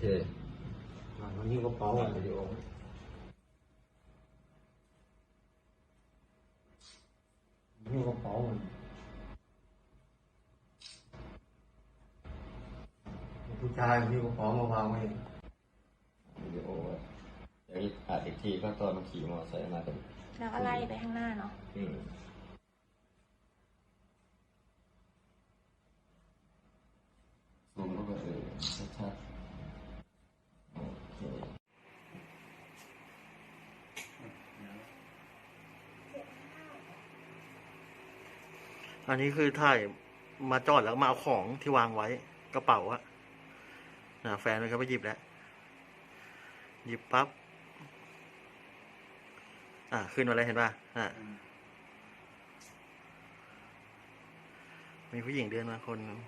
เคอ่ามันหิ้วกระเป๋าอะวิดีโอหิ้วกระเป๋ามันผู้ชายหิ้วกระเป๋ามาวางไว้วิดีโออะเดี๋ยวอัดอีกทีก็ตอนมันขี่มอเตอร์ไซค์มาตรงแล้วก็ไล่ไปข้างหน้าเนาะอืมซูมเข้าไปเออชัดๆโอเค อันนี้คือถ่ายมาจอดแล้วมาเอาของที่วางไว้กระเป๋าอะนะแฟนมันก็ไปหยิบแล้ว หยิบปั๊บ อะขึ้นมาเลยเห็นป่ะ อะ มีผู้หญิงเดินมาคนหนึ่ง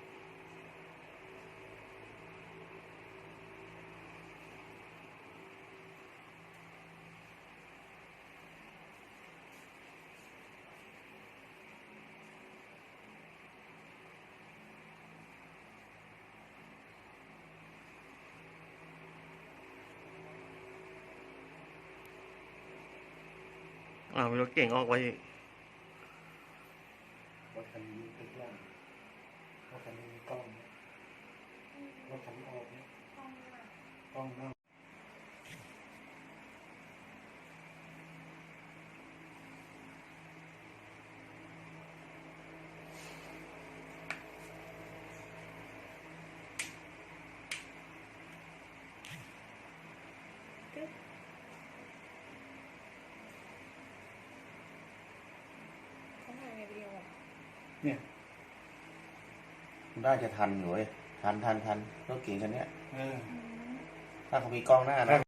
อ้ามีรถเก่งออกไว้อีกรถคันนี้ทุกอย่างรถคันนี้มีกล้องนะรถคันนี้ออกนะกล้องหน้าถ่ายในวิดีโอ เนี่ยน่าจะทันอยู่เว้ยทันทันทันรถเก่งคันเนี้ยเออถ้าเขามีกล้องหน้านะ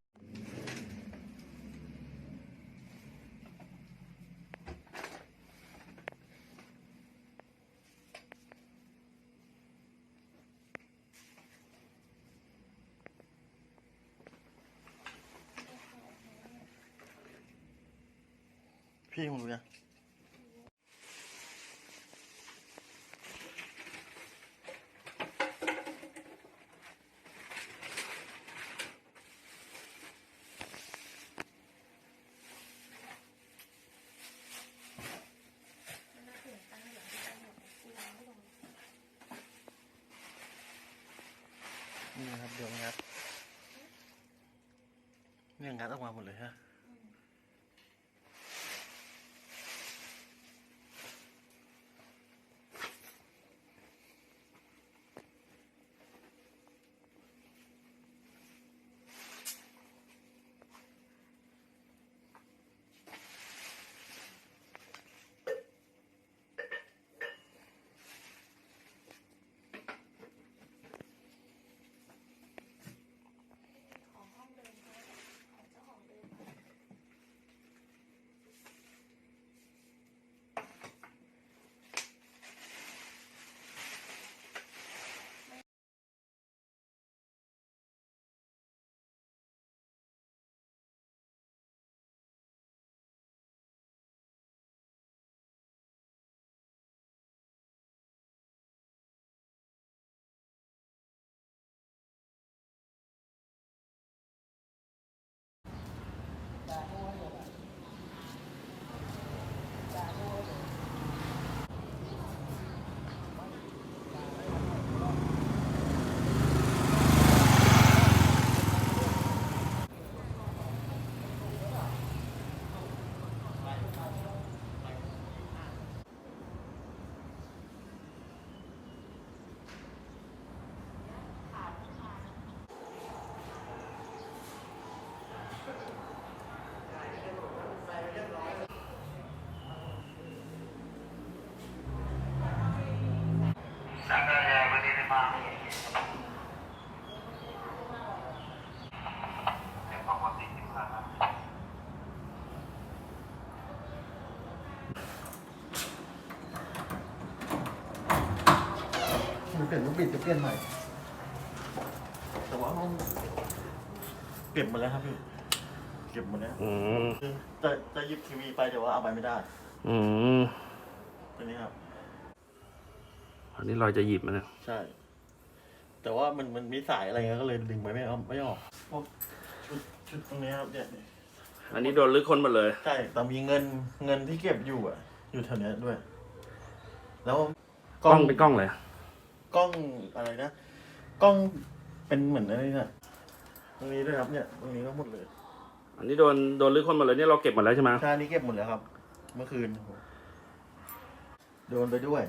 พี่ผมรู้ยัง นี่นะครับเดี๋ยวงัดเนี่ย งัดออก มาหมดเลยฮะมันเปลี่ยนลูกบิดจะเปลี่ยนใหม่ แต่ว่ามันเก็บหมดแล้วครับพี่ เก็บหมดแล้วอืมคือจะจะหยิบทีวีไปแต่ว่าเอาไปไม่ได้อืมตัวนี้ครับ อันนี้เราจะหยิบมันนะ ใช่ก แต่ว่ามันมันมีสายอะไรเงี้ยก็เลยดึงไปไม่เอาไม่ออกพวกชุดชุดตรงนี้ครับเนี่ยอันนี้โดนลึกคนหมดเลย ใช่แต่มีเงินเงินที่เก็บอยู่อะ อยู่แถวเนี้ยด้วย แล้วกล้องเป็นกล้องเลยกล้องอะไรนะกล้องเป็นเหมือนอะไรเนี่ยตรงนี้ด้วยครับเนี่ยตรงนี้ก็หมดเลย อันนี้โดนโดนลึกคนหมดเลยนี่เราเก็บหมดแล้วใช่ไหมใช่นี่เก็บหมดแล้วครับ เมื่อคืนโดนไปด้วย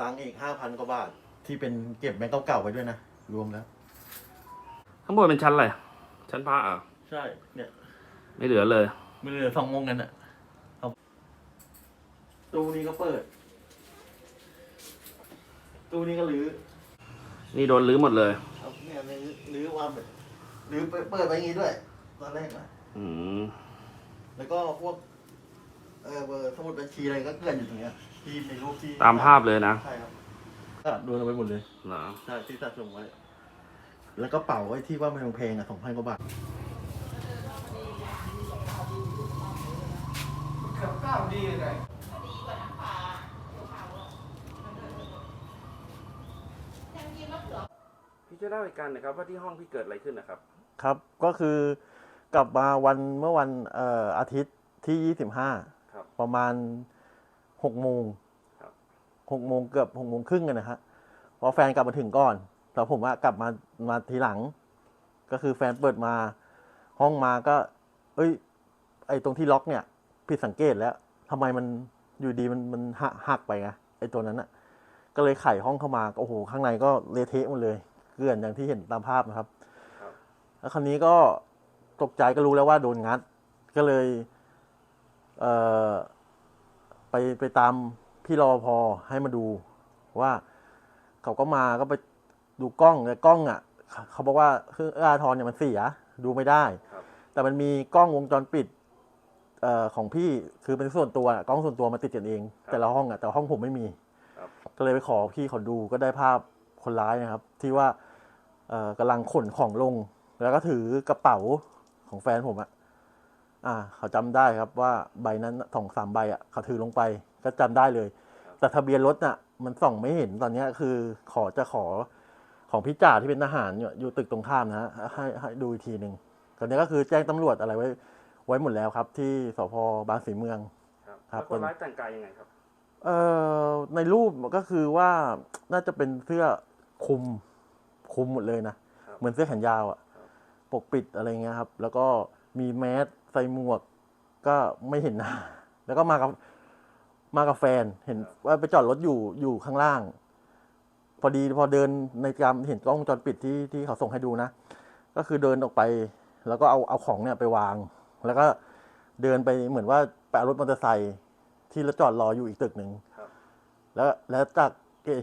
ตังค์อีกห้าพันกว่าบาท ที่เป็นเก็บแบงค์เก่าๆไปด้วยนะ รวมแล้ว ข้างบนเป็นชั้นอะไรชั้นผ้าอะใช่ เนี่ย ไม่เหลือเลย มันเหลือสองวงกันอะเอาตู้นี้ก็เปิด ตู้นี้ก็รื้อนี่โดนลื้อหมดเลยครับเนี่ยรื้อรื้อวางแบบรื้อเปิดเปิดไปอย่างงี้ด้วย ตอนแรกนะอืมแล้วก็พวก เออเบอร์สมุดบัญชีอะไรก็เกลื่อนอยู่ตรงเนี้ยที่ในรูปที่ตามภาพเลยนะ ใช่ครับก็ โดนเอาไปหมดเลยเหรอใช่ที่สะสมไว้ แล้วก็เป่าไว้ที่ว่ามันแพงๆอะสองพันกว่าบาทพี่จะเล่าเหตุการณ์หนะครับ ว่าที่ห้องพี่เกิดอะไรขึ้นนะครับ ครับ ก็คือกลับมาวันเมื่อวันเอ่ออาทิตย์ที่ยี่สิบห้าครับประมาณหกโมงครับ หกโมงเกือบหกโมงครึ่งกันนะฮะเพราะแฟนกลับมาถึงก่อนแต่ผมว่ากลับมามาทีหลัง ก็คือแฟนเปิดมาห้องมาก็ เอ้ย ไอ้ตรงที่ล็อกเนี่ย ผิดสังเกตแล้วทำไมมันอยู่ดีมันมันหักหักไปไงไอ้ตัวนั้นอะก็เลยไขห้องเข้ามาโอ้โหข้างในก็เละเทะหมดเลยเกลื่อนอย่างที่เห็นตามภาพนะครับครับแล้วคราวนี้ก็ตกใจก็รู้แล้วว่าโดนงัด ก็เลย เอ่อไปไปตาม พี่รอพอให้มาดูว่าเขาก็มาก็ไปดูกล้องแต่กล้องอะ เขาบอกว่าเครื่องอาทรเนี่ยมันเสียดูไม่ได้ครับแต่มันมีกล้องวงจรปิดเอ่อของพี่คือเป็นส่วนตัวอะกล้องส่วนตัวมาติดกันเอง แต่ละห้องอะแต่ห้องผมไม่มีครับก็เลยไปขอพี่เขาดูก็ได้ภาพคนร้ายนะครับ ที่ว่าเอ่อกำลังขนของลง แล้วก็ถือกระเป๋าของแฟนผมอะอ่า เขาจำได้ครับว่าใบนั้นสองสามใบอะเขาถือลงไป ก็จำได้เลย แต่ทะเบียนรถน่ะ มันส่องไม่เห็นตอนเนี้ยคือขอจะขอของพี่จ่าที่เป็นทหารอยู่อยู่ตึกตรงข้ามนะฮะให้ให้ดูอีกทีหนึ่งตอนนี้ก็คือแจ้งตำรวจอะไรไว้ไว้หมดแล้วครับ ที่สพบางสีเมือง ครับครับแล้วคนร้ายแต่งกายยังไงครับเอ่อในรูปก็คือว่าน่าจะเป็นเสื้อคลุมคลุมหมดเลยนะครับเหมือนเสื้อแขนยาวอะครับปกปิดอะไรเงี้ยครับ แล้วก็มีแมสใส่หมวก ก็ไม่เห็นหน้าแล้วก็มากับ มากับแฟน เห็นว่าไปจอดรถอยู่อยู่ข้างล่าง พอดีพอเดินในกรรมเห็นกล้องวงจรปิดที่ที่เขาส่งให้ดูนะ ก็คือเดินออกไป แล้วก็เอาเอาของเนี่ยไปวาง แล้วก็เดินไปเหมือนว่าไปเอารถมอเตอร์ไซค์ที่จอดรออยู่อีกตึกหนึ่งครับแล้วแล้วจาก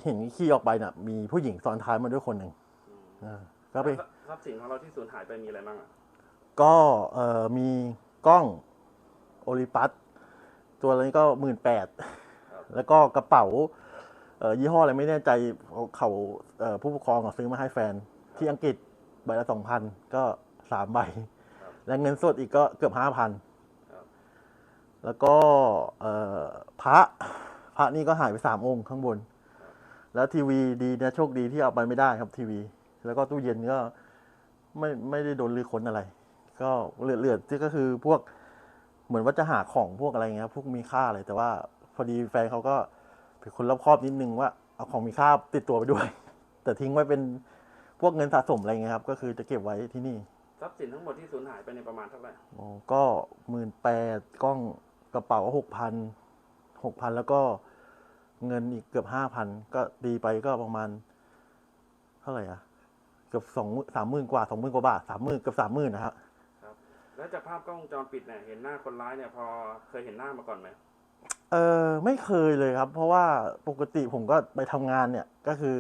เห็นขี่ออกไปน่ะ มีผู้หญิงซ้อนท้ายมาด้วยคนหนึ่งอืมอ่าก็ไปทรัพย์สินของเราที่สูญหายไปมีอะไรบ้างอะก็เอ่อมีกล้องโอลิปัส ตัวนี้ก็หมื่นแปดครับแล้วก็กระเป๋าเอ่อยี่ห้ออะไรไม่แน่ใจเขาเขาเอ่อผู้ปกครองเขาซื้อมาให้แฟน ที่อังกฤษใบละสองพันก็สามใบครับและเงินสดอีกก็เกือบห้าพันครับแล้วก็เอ่อพระพระนี่ก็หายไปสามองค์ข้างบน แล้วทีวีดีนะโชคดีที่เอาไปไม่ได้ครับทีวี แล้วก็ตู้เย็นก็ไม่ไม่ได้โดนลือค้นอะไร ก็เหลือเหลือที่ก็คือพวก เหมือนว่าจะหาของพวกอะไรเงี้ยครับพวกมีค่าอะไรแต่ว่า พอดีแฟนเขาก็เป็นคนรอบคอบนิดนึงว่าเอาของมีค่าติดตัวไปด้วย แต่ทิ้งไว้เป็นพวกเงินสะสมอะไรเงี้ยครับ ก็คือจะเก็บไว้ที่นี่ทรัพย์สินทั้งหมดที่สูญหายไปในประมาณเท่าไหร่โอ้ก็หมื่นแปดกล้องกระเป๋าหกพันหกพันแล้วก็เงินอีกเกือบห้าพันก็ดีไปก็ประมาณ เท่าไหร่อะเกือบสองสามหมื่นกว่าสองหมื่นกว่าบาทสามหมื่นเกือบสามหมื่นนะครับ แล้วจากภาพกล้องวงจรปิดเนี่ยเห็นหน้าคนร้ายเนี่ยพอเคยเห็นหน้ามาก่อนไหมเออไม่เคยเลยครับ เพราะว่าปกติผมก็ไปทำงานเนี่ยก็คือ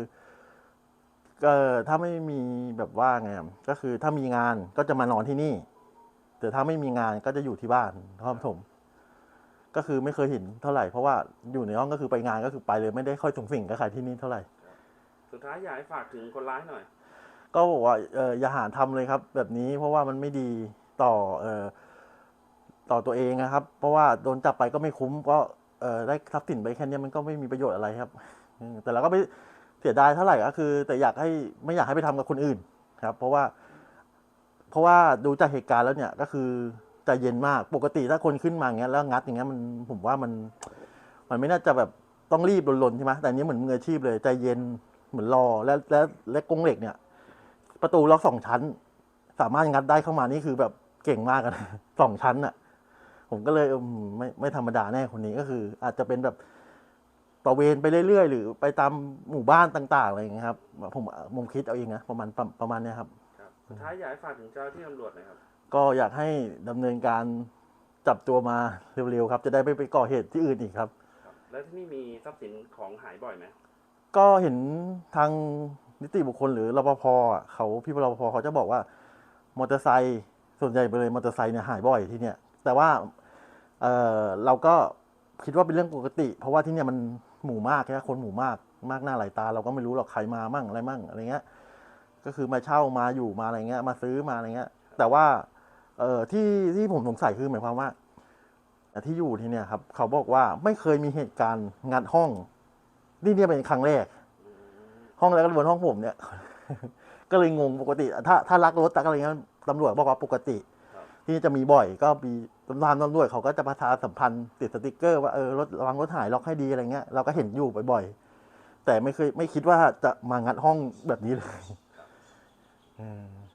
เออถ้าไม่มีแบบว่าไงอะก็คือถ้ามีงานก็จะมานอนที่นี่ แต่ถ้าไม่มีงานก็จะอยู่ที่บ้านนครปฐมก็คือไม่เคยเห็นเท่าไหร่เพราะว่าอยู่ในห้องก็คือไปงานก็คือไปเลยไม่ได้ค่อยสูงสิงกับใครที่นี่เท่าไหร่ สุดท้ายอยากให้ฝากถึงคนร้ายหน่อย ก็บอกว่าเอออย่าหาทำเลยครับ แบบนี้เพราะว่ามันไม่ดี ต่อเออต่อตัวเองนะครับ เพราะว่าโดนจับไปก็ไม่คุ้มก็เออได้ทรัพย์สินไปแค่นี้มันก็ไม่มีประโยชน์อะไรครับแต่เราก็ไปเสียดายเท่าไหร่ก็คือ แต่อยากให้ไม่อยากให้ไปทำกับคนอื่นครับ เพราะว่า เพราะว่าดูจากเหตุการณ์แล้วเนี่ยก็คือใจเย็นมากปกติถ้าคนขึ้นมาอย่างเงี้ยแล้วงัดอย่างเงี้ยมันผมว่ามัน มันไม่น่าจะแบบต้องรีบลนๆใช่ไหมแต่นี้เหมือนมืออาชีพเลยใจเย็นเหมือนรอและและและกงเหล็กเนี่ย ประตูล็อกสองชั้น สามารถงัดได้เข้ามานี่คือแบบ เก่งมากอะนะสองชั้นอะผมก็เลยเออไม่ไม่ธรรมดาแน่คนนี้ก็คือ อาจจะเป็นแบบตระเวนไปเรื่อยๆ หรือไปตามหมู่บ้านต่าง ๆ อะไรอย่างเงี้ยครับ ผมผมคิดเอาเองนะประมาณประประมาณเนี้ยครับครับสุดท้ายอยากให้ฝากถึงเจ้าหน้าที่ตำรวจหน่อยครับ ก็อยากให้ดำเนินการจับตัวมาเร็วๆครับ จะได้ไม่ไปก่อเหตุที่อื่นอีกครับครับ แล้วที่นี่มีทรัพย์สินของหายบ่อยไหมก็เห็นทางนิติบุคคลหรือรปภอะเขาพี่รปภเขาจะบอกว่ามอเตอร์ไซค์ ส่วนใหญ่ไปเลยมอเตอร์ไซค์เนี่ยหายบ่อยที่เนี่ย แต่ว่าเออเราก็คิดว่าเป็นเรื่องปกติ เพราะว่าที่เนี่ยมันหมู่มากแค่คนหมู่มากมากหน้าหลายตา เราก็ไม่รู้หรอกใครมามั่งอะไรมั่งอะไรเงี้ย ก็คือมาเช่ามาอยู่มาอะไรเงี้ย มาซื้อมาอะไรเงี้ย แต่ว่าเออที่ที่ผมสงสัยคือหมายความว่าที่อยู่ที่เนี่ยครับ เขาบอกว่าไม่เคยมีเหตุการณ์งัดห้อง นี่เนี่ยเป็นครั้งแรก ห้องแล้วก็บนห้องผมเนี่ย ก็เลยงงปกติ ถ้าถ้ารักรถตักอะไรเงี้ย ตำรวจบอกว่าปกติครับที่จะมีบ่อยก็มีตำรวจตำรวจเขาก็จะประชาสัมพันธ์ติดสติกเกอร์ว่าเออรถระวังรถหายล็อกให้ดีอะไรเงี้ยเราก็เห็นอยู่บ่อยๆแต่ไม่เคยไม่คิดว่าจะมางัดห้องแบบนี้เลยอืม